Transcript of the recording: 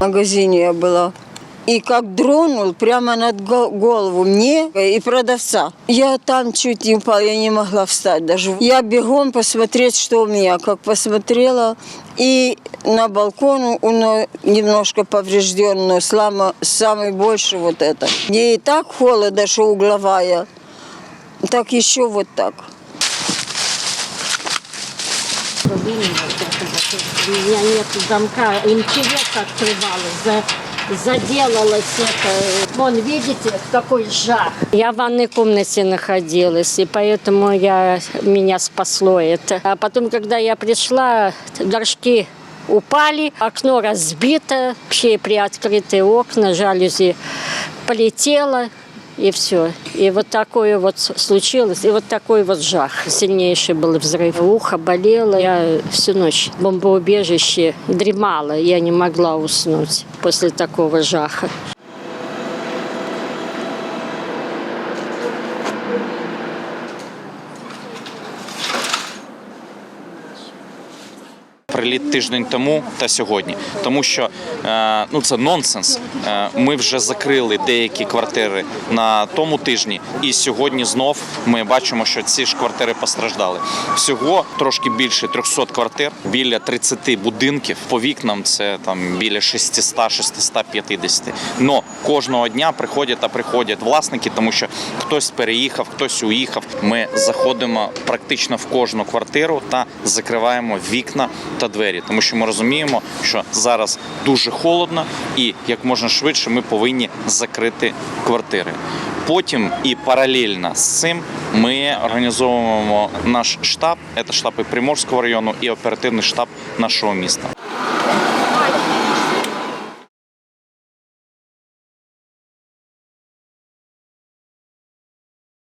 магазине я была. И как дронул прямо над го- голову мне и продавца. Я там чуть не упала, я не могла встать даже. Я бегом посмотреть, что у меня. Как посмотрела, и на балкон у но немножко поврежден, но слама, самый больше вот это. Мне и так холодно, что угловая, так еще вот так. Проблема вот это вот. У меня нет замка, МЧС открывалась, за, заделалось это. Вон, видите, какой жах. Я в ванной комнате находилась, и поэтому я, меня спасло это. А потом, когда я пришла, горшки упали, окно разбито, вообще приоткрытые окна, жалюзи полетело. И все. И вот такое вот случилось. И вот такой вот жах. Сильнейший был взрыв. Ухо болело. Я всю ночь в бомбоубежище дремала. Я не могла уснуть после такого жаха. Приліт тиждень тому та сьогодні, тому що е, ну це нонсенс. Е, ми вже закрили деякі квартири на тому тижні, і сьогодні знов ми бачимо, що ці ж квартири постраждали. Всього трошки більше 300 квартир, біля 30 будинків. По вікнам це там біля 600-650. Но кожного дня приходять та приходять власники, тому що хтось переїхав, хтось уїхав. Ми заходимо практично в кожну квартиру та закриваємо вікна двері, тому що ми розуміємо, що зараз дуже холодно, і як можна швидше ми повинні закрити квартири. Потім і паралельно з цим ми організовуємо наш штаб, це штаб Приморського району і оперативний штаб нашого міста.